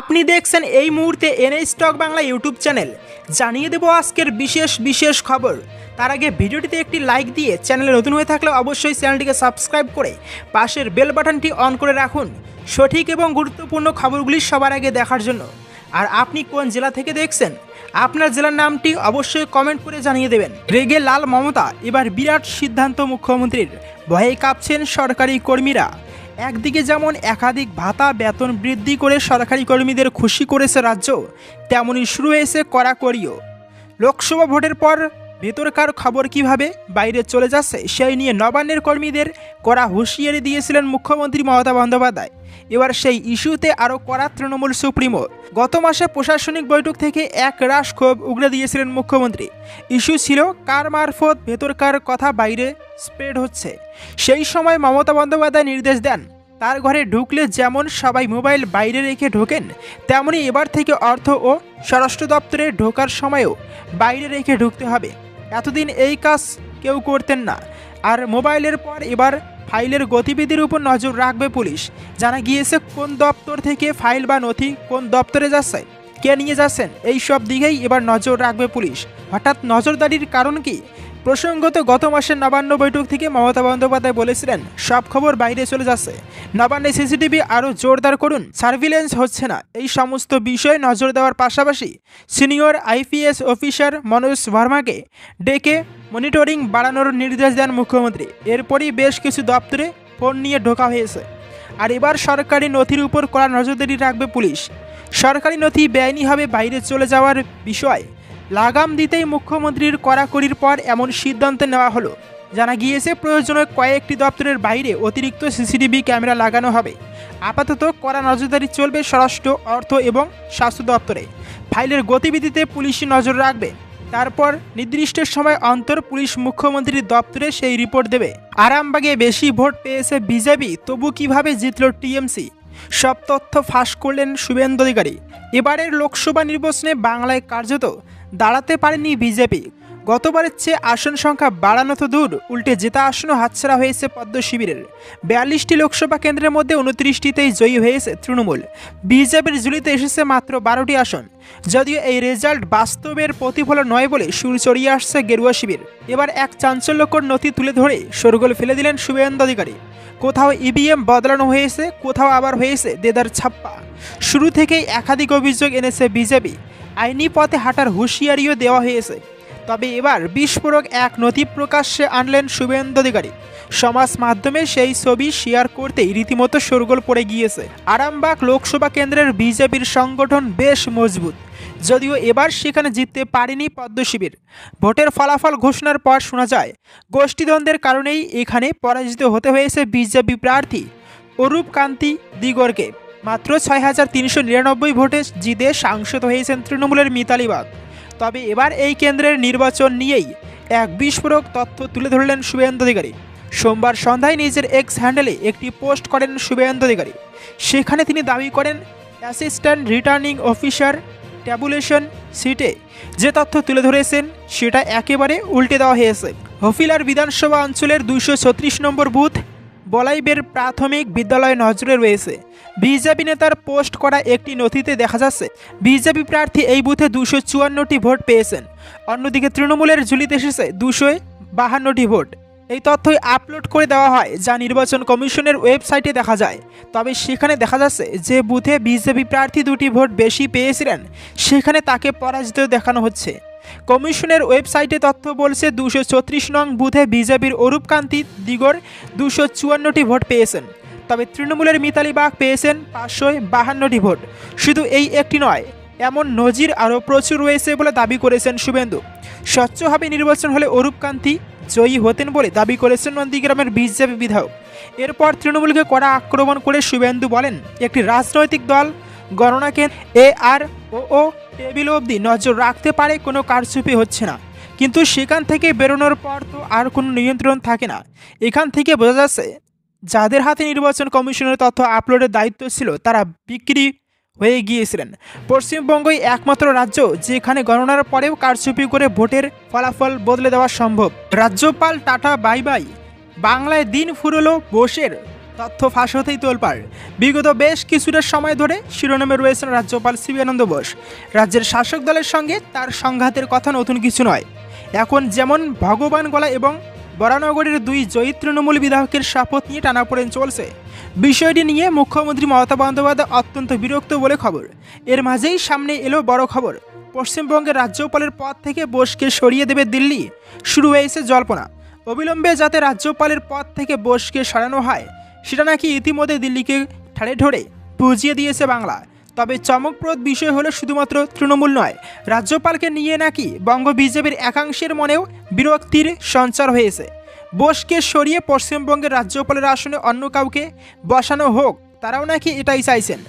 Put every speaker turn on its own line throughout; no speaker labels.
আপনি দেখছেন এই মুহূর্তে NA stock Bangla YouTube channel. জানিয়ে দেব আজকের বিশেষ বিশেষ খবর। তার আগে ভিডিওটিতে একটি লাইক দিয়ে চ্যানেলে নতুন হয়ে থাকলে অবশ্যই চ্যানেলটিকে সাবস্ক্রাইব করে পাশের বেল বাটনটি অন করে রাখুন। সঠিক এবং গুরুত্বপূর্ণ খবরগুলি সবার আগে দেখার জন্য। আর আপনি কোন জেলা থেকে দেখছেন? আপনার জেলার নামটি অবশ্যই কমেন্ট করে জানিয়ে দেবেন। রেগে লাল মমতা, এবার বিরাট সিদ্ধান্ত মুখ্যমন্ত্রীর। ভয়ে কাঁপছেন সরকারি কর্মীরা। একদিকে যেমন একাধিক ভাতা, বেতন বৃদ্ধি করে সরকারি কর্মীদের খুশি করেছে রাজ্য তেমনই শুরু হয়েছে কড়াকড়িও। লোকসভা ভোটের পর ভেতরকার খবর কীভাবে বাইরে চলে যাচ্ছে, সেই নিয়ে নবান্নের কর্মীদের কড়া হুঁশিয়ারি দিয়েছিলেন মুখ্যমন্ত্রী মমতা বন্দ্যোপাধ্যায়। এবার সেই ইস্যুতে আরও কড়া তৃণমূল সুপ্রিমো। গত মাসে প্রশাসনিক বৈঠক থেকে এক রাশ ক্ষোভ উগড়ে দিয়েছিলেন মুখ্যমন্ত্রী। ইস্যু ছিল কার মারফত ভেতরকার কথা বাইরে স্প্রেড হচ্ছে। সেই সময় মমতা বন্দ্যোপাধ্যায় নির্দেশ দেন, তার ঘরে ঢুকলে যেমন সবাই মোবাইল বাইরে রেখে ঢোকেন, তেমনি এবার থেকে অর্থ ও স্বরাষ্ট্র দপ্তরে ঢোকার সময়ও বাইরে রেখে ঢুকতে হবে। এতদিন এই কাজ কেউ করতেন না। আর মোবাইলের পর এবার ফাইলের গতিবিধির উপর নজর রাখবে পুলিশ। জানা গিয়েছে কোন দপ্তর থেকে ফাইল বা নথি কোন দপ্তরে যাচ্ছে, কে নিয়ে যাচ্ছেন, এই সব দিকেই এবার নজর রাখবে পুলিশ। হঠাৎ নজরদারির কারণ কি? প্রসঙ্গত গত মাসের নবান্ন বৈঠক থেকে মমতা বন্দ্যোপাধ্যায় বলেছিলেন, সব খবর বাইরে চলে যাচ্ছে। নবান্নে সিসিটিভি আরও জোরদার করুন, সার্ভিলেন্স হচ্ছে না। এই সমস্ত বিষয়ে নজর দেওয়ার পাশাপাশি সিনিয়র আইপিএস অফিসার মনোজ ভার্মাকে ডেকে মনিটরিং বাড়ানোর নির্দেশ দেন মুখ্যমন্ত্রী। এরপরই বেশ কিছু দপ্তরে ফোন নিয়ে ঢোকা হয়েছে। আর এবার সরকারি নথির উপর কড়া নজরদারি রাখবে পুলিশ। সরকারি নথি বেআইনিভাবে বাইরে চলে যাওয়ার বিষয় লাগাম দিতেই মুখ্যমন্ত্রীর কড়াকড়ির পর এমন সিদ্ধান্ত নেওয়া হলো। জানা গিয়েছে, প্রয়োজনে কয়েকটি দপ্তরের বাইরে অতিরিক্ত সিসিটিভি ক্যামেরা লাগানো হবে। আপাতত কড়া নজরদারি চলবে স্বরাষ্ট্র, অর্থ এবং স্বাস্থ্য দপ্তরে। ফাইলের গতিবিধিতে পুলিশি নজর রাখবে। তারপর নির্দিষ্ট সময় অন্তর পুলিশ মুখ্যমন্ত্রীর দপ্তরে সেই রিপোর্ট দেবে। আরামবাগে বেশি ভোট পেয়েছে বিজেপি, তবু কীভাবে জিতল টিএমসি? সব তথ্য ফাঁস করলেন শুভেন্দু অধিকারী। এবারের লোকসভা নির্বাচনে বাংলায় কার্যত দাঁড়াতে পারেনি বিজেপি। গতবারের চেয়ে আসন সংখ্যা বাড়ানো তো দূর, উল্টে জেতা আসনও হাতছাড়া হয়েছে পদ্ম শিবিরের। বিয়াল্লিশটি লোকসভা কেন্দ্রের মধ্যে উনত্রিশটিতেই জয়ী হয়েছে তৃণমূল। বিজেপির ঝুলিতে এসেছে মাত্র বারোটি আসন। যদিও এই রেজাল্ট বাস্তবের প্রতিফলন নয় বলে সুর চড়িয়ে আসছে গেরুয়া শিবির। এবার এক চাঞ্চল্যকর নথি তুলে ধরে সরগোল ফেলে দিলেন শুভেন্দু অধিকারী। কোথাও ইভিএম বদলানো হয়েছে, কোথাও আবার হয়েছে দেদার ছাপ্পা। শুরু থেকেই একাধিক অভিযোগ এনেছে বিজেপি। আইনি পথে হাঁটার হুঁশিয়ারিও দেওয়া হয়েছে। তবে এবার বিস্ফোরক এক নথি প্রকাশ্যে আনলেন শুভেন্দু অধিকারী। সমাজ মাধ্যমে সেই ছবি শেয়ার করতেই রীতিমতো শোরগোল পড়ে গিয়েছে। আরামবাগ লোকসভা কেন্দ্রের বিজেপির সংগঠন বেশ মজবুত। যদিও এবার সেখানে জিততে পারেনি পদ্মশিবির ভোটের ফলাফল ঘোষণার পর শোনা যায়, গোষ্ঠীদ্বন্দ্বের কারণেই এখানে পরাজিত হতে হয়েছে বিজেপি প্রার্থী অরূপ কান্তি দিগরকে। মাত্র ছয় হাজার তিনশো নিরানব্বই ভোটে জিতে সাংসদ হয়েছেন তৃণমূলের মিতালি বাগ। তবে এবার এই কেন্দ্রের নির্বাচন নিয়েই এক বিস্ফোরক তথ্য তুলে ধরলেন শুভেন্দু অধিকারী। সোমবার সন্ধ্যায় নিজের এক্স হ্যান্ডেলে একটি পোস্ট করেন শুভেন্দু অধিকারী। সেখানে তিনি দাবি করেন অ্যাসিস্ট্যান্ট রিটার্নিং অফিসার ট্যাবুলেশন সিটে যে তথ্য তুলে ধরেছেন, সেটা একেবারে উল্টে দেওয়া হয়েছে। হফিলার বিধানসভা অঞ্চলের ছত্রিশ নম্বর বুথ বলাইবের প্রাথমিক বিদ্যালয় নজরে রয়েছে। বিজেপি নেতার পোস্ট করা একটি নথিতে দেখা যাচ্ছে, বিজেপি প্রার্থী এই বুথে দুশো চুয়ান্নটি ভোট পেয়েছেন। অন্যদিকে তৃণমূলের ঝুলিতে এসেছে দুশো বাহান্নটি ভোট। এই তথ্যই আপলোড করে দেওয়া হয়, যা নির্বাচন কমিশনের ওয়েবসাইটে দেখা যায়। তবে সেখানে দেখা যাচ্ছে যে বুথে বিজেপি প্রার্থী দুটি ভোট বেশি পেয়েছিলেন, সেখানে তাকে পরাজিত দেখানো হচ্ছে। কমিশনের ওয়েবসাইটে তথ্য বলছে, দুশো ছত্রিশ নং বুথে বিজেপির অরূপকান্তি দিগর দুশো চুয়ান্নটি ভোট পেয়েছেন। তবে তৃণমূলের মিতালি বাগ পেয়েছেন পাঁচশো বাহান্নটি ভোট। শুধু এই একটি নয়, এমন নজির আরও প্রচুর রয়েছে বলে দাবি করেছেন শুভেন্দু। স্বচ্ছভাবে নির্বাচন হলে অরূপকান্তি জয়ী হতেন বলে দাবি করেছেন নন্দীগ্রামের বিজেপি বিধায়ক। এরপর তৃণমূলকে কড়া আক্রমণ করে শুভেন্দু বলেন, একটি রাজনৈতিক দল গণনাকে এ আর ও টেবিল অবধি নজর রাখতে পারে কোনো কারচুপি হচ্ছে না। কিন্তু সেখান থেকে বেরোনোর পর তো আর কোনো নিয়ন্ত্রণ থাকে না। এখান থেকে বোঝা যাচ্ছে, যাদের হাতে নির্বাচন কমিশনের তথ্য আপলোডের দায়িত্ব ছিল, তারা বিক্রি হয়ে গিয়েছিলেন। পশ্চিমবঙ্গই একমাত্র রাজ্য যেখানে গণনার পরেও কারচুপি করে ভোটের ফলাফল বদলে দেওয়া সম্ভব। রাজ্যপাল টাটা বাই বাই, বাংলায় দিন ফুরলো বোসের তথ্য ফাঁস হতেই তোলপাড়। বিগত বেশ কিছুটা সময় ধরে শিরোনামে রয়েছেন রাজ্যপাল সিবি আনন্দ বোস। রাজ্যের শাসক দলের সঙ্গে তার সংঘাতের কথা নতুন কিছু নয়। এখন যেমন ভগবান গলা এবং বরানগরের দুই জয়ী তৃণমূল বিধায়কের শপথ নিয়ে টানাপোড়েন চলছে। বিষয়টি নিয়ে মুখ্যমন্ত্রী মমতা বন্দ্যোপাধ্যায় অত্যন্ত বিরক্ত বলে খবর। এর মাঝেই সামনে এলো বড় খবর। পশ্চিমবঙ্গের রাজ্যপালের পদ থেকে বোসকে সরিয়ে দেবে দিল্লি। শুরু হয়েছে জল্পনা। অবিলম্বে যাতে রাজ্যপালের পদ থেকে বোসকে সরানো হয় সেটা নাকি ইতিমধ্যে দিল্লিকে ঠাড়ে ঠোড়ে বুঝিয়ে দিয়েছে বাংলা। তবে চমকপ্রদ বিষয় হলো শুধুমাত্র তৃণমূল নয়, রাজ্যপালকে নিয়ে নাকি বঙ্গ বিজেপির একাংশের মনেও বিরক্তির সঞ্চার হয়েছে। বোসকে সরিয়ে পশ্চিমবঙ্গের রাজ্যপালের আসনে অন্য কাউকে বসানো হোক, তারাও নাকি এটাই চাইছেন।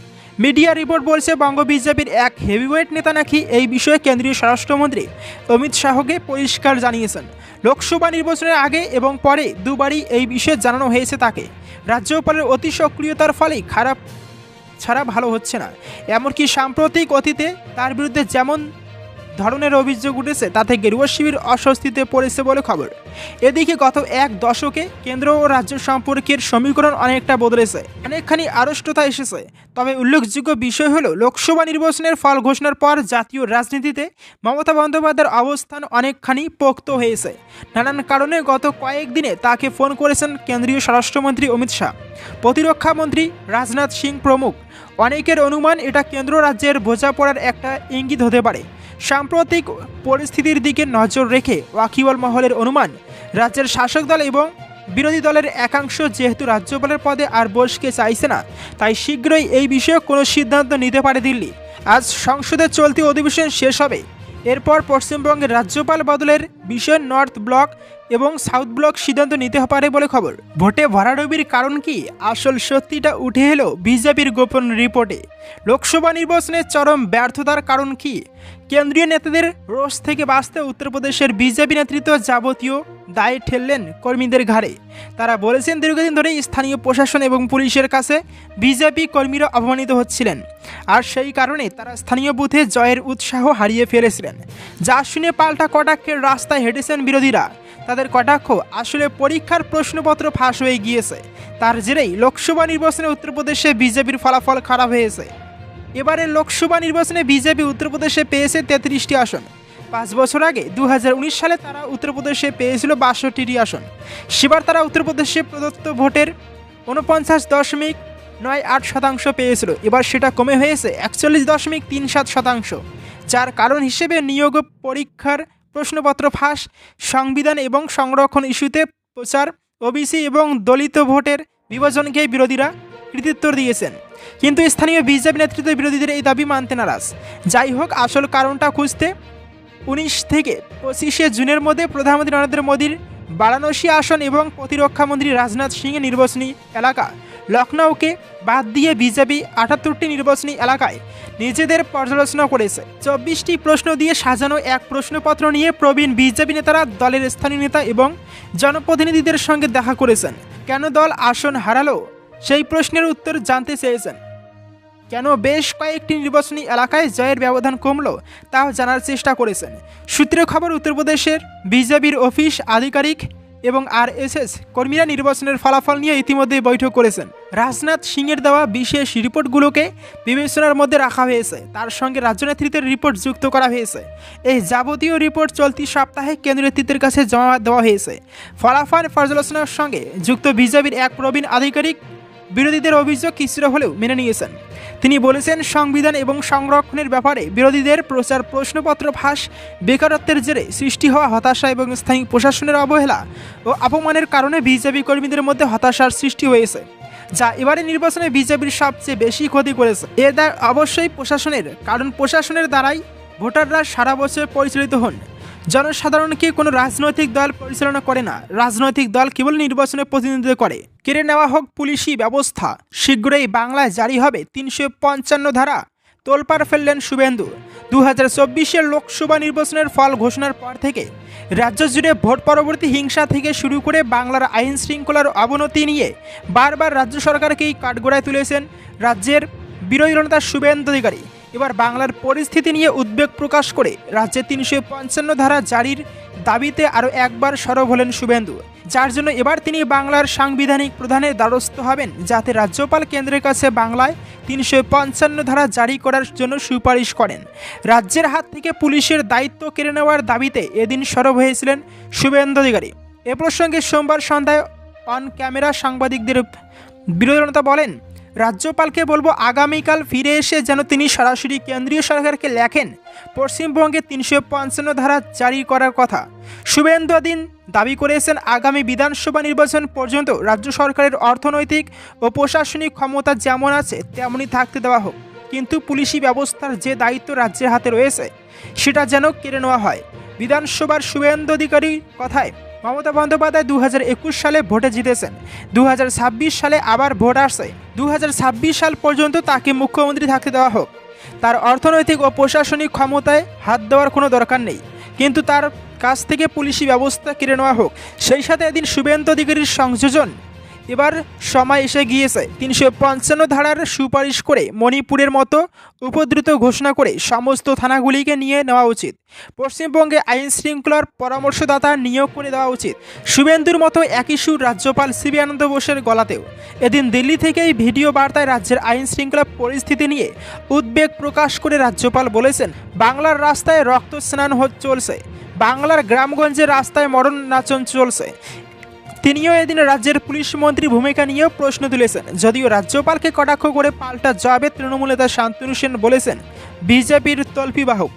মিডিয়া রিপোর্ট বলছে বঙ্গ বিজেপির এক হেভিওয়েট নেতা নাকি এই বিষয়ে কেন্দ্রীয় স্বরাষ্ট্রমন্ত্রী অমিত শাহকে পরিষ্কার জানিয়েছেন। লোকসভা নির্বাচনের আগে এবং পরে দুবারই এই বিষয়ে জানানো হয়েছে তাকে। রাজ্যপালের অতি সক্রিয়তার ফলেই খারাপ ছাড়া ভালো হচ্ছে না। এমনকি সাম্প্রতিক অতীতে তার বিরুদ্ধে যেমন ধরনের অভিযোগ উঠেছে, তাতে গেরুয়া শিবির অস্বস্তিতে পড়েছে বলে খবর। এদিকে গত এক দশকে কেন্দ্র ও রাজ্য সম্পর্কের সমীকরণ অনেকটা বদলেছে। অনেকখানি আড়ষ্টতা এসেছে। তবে উল্লেখযোগ্য বিষয় হলো, লোকসভা নির্বাচনের ফল ঘোষণার পর জাতীয় রাজনীতিতে মমতা বন্দ্যোপাধ্যায়ের অবস্থান অনেকখানি পোক্ত হয়েছে। নানান কারণে গত কয়েকদিনে তাকে ফোন করেছেন কেন্দ্রীয় স্বরাষ্ট্রমন্ত্রী অমিত শাহ। প্রতিরক্ষা মন্ত্রী রাজনাথ সিং প্রমুখ, অনেকের অনুমান এটা কেন্দ্র রাজ্যের বোঝাপড়ার একটা ইঙ্গিত হতে পারে। সাম্প্রতিক পরিস্থিতির দিকে নজর রেখে ওয়াকিবল মহলের অনুমান, রাজ্যের শাসক দল এবং বিরোধী দলের একাংশ যেহেতু রাজ্যপালের পদে আর বোসকে চাইছে না, তাই শীঘ্রই এই বিষয়ে কোনো সিদ্ধান্ত নিতে পারে দিল্লি। আজ সংসদের চলতি অধিবেশন শেষ হবে। এরপর পশ্চিমবঙ্গের রাজ্যপাল বদলের বিষয়ে নর্থ ব্লক এবং সাউথ ব্লক সিদ্ধান্ত নিতে পারে বলে খবর। ভোটে ভরাডুবির কারণ কি? আসল সত্যিটা উঠে এলো বিজেপির গোপন রিপোর্টে। লোকসভা নির্বাচনের চরম ব্যর্থতার কারণ কি? কেন্দ্রীয় নেতাদের রোষ থেকে বাঁচতে উত্তরপ্রদেশের বিজেপি নেতৃত্ব যাবতীয় দায় ঠেললেন কর্মীদের ঘাড়ে। তারা বলেছেন, দীর্ঘদিন ধরে স্থানীয় প্রশাসন এবং পুলিশের কাছে বিজেপি কর্মীরা অপমানিত হচ্ছিলেন। আর সেই কারণে তারা স্থানীয় বুথে জয়ের উৎসাহ হারিয়ে ফেলেছিলেন। যা শুনে পাল্টা কটাক্ষের রাস্তায় হেঁটেছেন বিরোধীরা। তাদের কটাক্ষ আসলে পরীক্ষার প্রশ্নপত্র ফাঁস হয়ে গিয়েছে। তার জেরেই লোকসভা নির্বাচনে উত্তরপ্রদেশে বিজেপির ফলাফল খারাপ হয়েছে। এবারের লোকসভা নির্বাচনে বিজেপি উত্তরপ্রদেশে পেয়েছে তেত্রিশটি আসন। পাঁচ বছর আগে দু হাজার উনিশ সালে তারা উত্তরপ্রদেশে পেয়েছিল বাষট্টিটি আসন। সেবার তারা উত্তরপ্রদেশে প্রদত্ত ভোটের উনপঞ্চাশ দশমিক নয় আট শতাংশ পেয়েছিল। এবার সেটা কমে হয়েছে একচল্লিশ দশমিক তিন সাত শতাংশ। যার কারণ হিসেবে নিয়োগ পরীক্ষার প্রশ্নপত্র ফাঁস, সংবিধান এবং সংরক্ষণ ইস্যুতে প্রচার, ওবিসি এবং দলিত ভোটের বিভাজনকে বিরোধীরা কৃতিত্ব দিয়েছেন। কিন্তু স্থানীয় বিজেপি নেতৃত্ব বিরোধীদের এই দাবি মানতে নারাজ। যাই হোক, আসল কারণটা খুঁজতে উনিশ থেকে পঁচিশে জুনের মধ্যে প্রধানমন্ত্রী নরেন্দ্র মোদীর বারাণসী আসন এবং প্রতিরক্ষামন্ত্রী রাজনাথ সিংয়ের নির্বাচনী এলাকা লখনৌকে বাদ দিয়ে বিজেপি আটাত্তরটি নির্বাচনী এলাকায় নিজেদের পর্যালোচনা করেছে। চব্বিশটি প্রশ্ন দিয়ে সাজানো এক প্রশ্নপত্র নিয়ে প্রবীণ বিজেপি নেতারা দলের স্থানীয় নেতা এবং জনপ্রতিনিধিদের সঙ্গে দেখা করেছেন। কেন দল আসন হারালো? সেই প্রশ্নের উত্তর জানতে চেয়েছেন। কেন বেশ কয়েকটি নির্বাচনী এলাকায় জয়ের ব্যবধান কমল, তাও জানার চেষ্টা করেছেন। সূত্রে খবর, উত্তরপ্রদেশের বিজেপির অফিস আধিকারিক এবং আরএসএস কর্মীরা নির্বাচনের ফলাফল নিয়ে ইতিমধ্যে বৈঠক করেছেন। রাজনাথ সিংয়ের দেওয়া বিশেষ রিপোর্টগুলোকে বিবেচনার মধ্যে রাখা হয়েছে। তার সঙ্গে রাজ্য নেতৃত্বের রিপোর্ট যুক্ত করা হয়েছে। এই যাবতীয় রিপোর্ট চলতি সপ্তাহে কেন্দ্রীয় নেতৃত্বের কাছে জমা দেওয়া হয়েছে। ফলাফল পর্যালোচনার সঙ্গে যুক্ত বিজেপির এক প্রবীণ আধিকারিক বিরোধীদের অভিযোগ কিছুটা হলেও মেনে নিয়েছেন। তিনি বলেছেন, সংবিধান এবং সংরক্ষণের ব্যাপারে বিরোধীদের প্রচার প্রশ্নপত্র ফাঁস, বেকারত্বের জেরে সৃষ্টি হওয়া হতাশা এবং স্থানীয় প্রশাসনের অবহেলা ও অপমানের কারণে বিজেপি কর্মীদের মধ্যে হতাশার সৃষ্টি হয়েছে, যা এবারে নির্বাচনে বিজেপির সবচেয়ে বেশি ক্ষতি করেছে। দ্বার অবশ্যই প্রশাসনের, কারণ প্রশাসনের দ্বারাই ভোটাররা সারা বছর পরিচালিত হন। জনসাধারণকে কোনো রাজনৈতিক দল পরিচালনা করে না। রাজনৈতিক দল কেবল নির্বাচনে প্রতিনিধিত্ব করে। কেড়ে নেওয়া হোক পুলিশি ব্যবস্থা। শীঘ্রই বাংলায় জারি হবে তিনশো পঞ্চান্ন ধারা। তোলপাড় ফেললেন শুভেন্দু। দু হাজার চব্বিশের লোকসভা নির্বাচনের ফল ঘোষণার পর থেকে রাজ্য জুড়ে ভোট পরবর্তী হিংসা থেকে শুরু করে বাংলার আইন শৃঙ্খলার অবনতি নিয়ে বারবার রাজ্য সরকারকেই কাঠগড়ায় তুলেছেন রাজ্যের বিরোধী নেতা শুভেন্দু অধিকারী। এবার বাংলার পরিস্থিতি নিয়ে উদ্বেগ প্রকাশ করে রাজ্যে তিনশো পঞ্চান্ন ধারা জারির দাবিতে আরও একবার সরব হলেন শুভেন্দু। যার জন্য এবার তিনি বাংলার সাংবিধানিক প্রধানের দ্বারস্থ হবেন, যাতে রাজ্যপাল কেন্দ্রের কাছে বাংলায় তিনশো পঞ্চান্ন ধারা জারি করার জন্য সুপারিশ করেন। রাজ্যের হাত থেকে পুলিশের দায়িত্ব কেড়ে নেওয়ার দাবিতে এদিন সরব হয়েছিলেন শুভেন্দু অধিকারী। এ প্রসঙ্গে সোমবার সন্ধ্যায় অন ক্যামেরা সাংবাদিকদের বিরোধী বলেন রাজ্যপালকে বলব আগামীকাল ফিরে এসে যেন তিনি সরাসরি কেন্দ্রীয় সরকারকে লেখেন। পশ্চিমবঙ্গে তিনশো পঞ্চান্ন ধারা জারি করার কথা। শুভেন্দু দিন দাবি করেছেন আগামী বিধানসভা নির্বাচন পর্যন্ত রাজ্য সরকারের অর্থনৈতিক ও প্রশাসনিক ক্ষমতা যেমন আছে, তেমনই থাকতে দেওয়া হোক। কিন্তু পুলিশি ব্যবস্থার যে দায়িত্ব রাজ্যের হাতে রয়েছে, সেটা যেন কেড়ে নেওয়া হয়। বিধানসভার শুভেন্দু অধিকারীর কথায় মমতা বন্দ্যোপাধ্যায় দু হাজার একুশ সালে ভোটে জিতেছেন। দু হাজার ছাব্বিশ সালে আবার ভোট আসছে। দু হাজার ছাব্বিশ সাল পর্যন্ত তাকে মুখ্যমন্ত্রী থাকতে দেওয়া হোক। তার অর্থনৈতিক ও প্রশাসনিক ক্ষমতায় হাত দেওয়ার কোনো দরকার নেই। কিন্তু তার কাছ থেকে পুলিশি ব্যবস্থা কেড়ে নেওয়া হোক। সেই সাথে এদিন শুভেন্দু অধিকারীর সংযোজন এবার সময় এসে গিয়েছে। তিনশো পঞ্চান্ন ধারার সুপারিশ করে মণিপুরের মতো উপদ্রুত ঘোষণা করে সমস্ত থানাগুলিকে নিয়ে নেওয়া উচিত। পশ্চিমবঙ্গে আইন শৃঙ্খলার পরামর্শদাতা নিয়োগ করে দেওয়া উচিত। শুভেন্দুর মতো একই সুর রাজ্যপাল সিবি আনন্দ বোসের গলাতেও। এদিন দিল্লি থেকেই ভিডিও বার্তায় রাজ্যের আইন শৃঙ্খলা পরিস্থিতি নিয়ে উদ্বেগ প্রকাশ করে রাজ্যপাল বলেছেন, বাংলার রাস্তায় রক্ত স্নান চলছে। বাংলার গ্রামগঞ্জের রাস্তায় মরণ নাচন চলছে। তিনিও এদিন রাজ্যের পুলিশ মন্ত্রী ভূমিকা নিয়েও প্রশ্ন তুলেছেন। যদিও রাজ্যপালকে কটাক্ষ করে পাল্টা জবাবে তৃণমূল নেতা শান্তনু সেন বলেছেন, বিজেপির তল্পিবাহক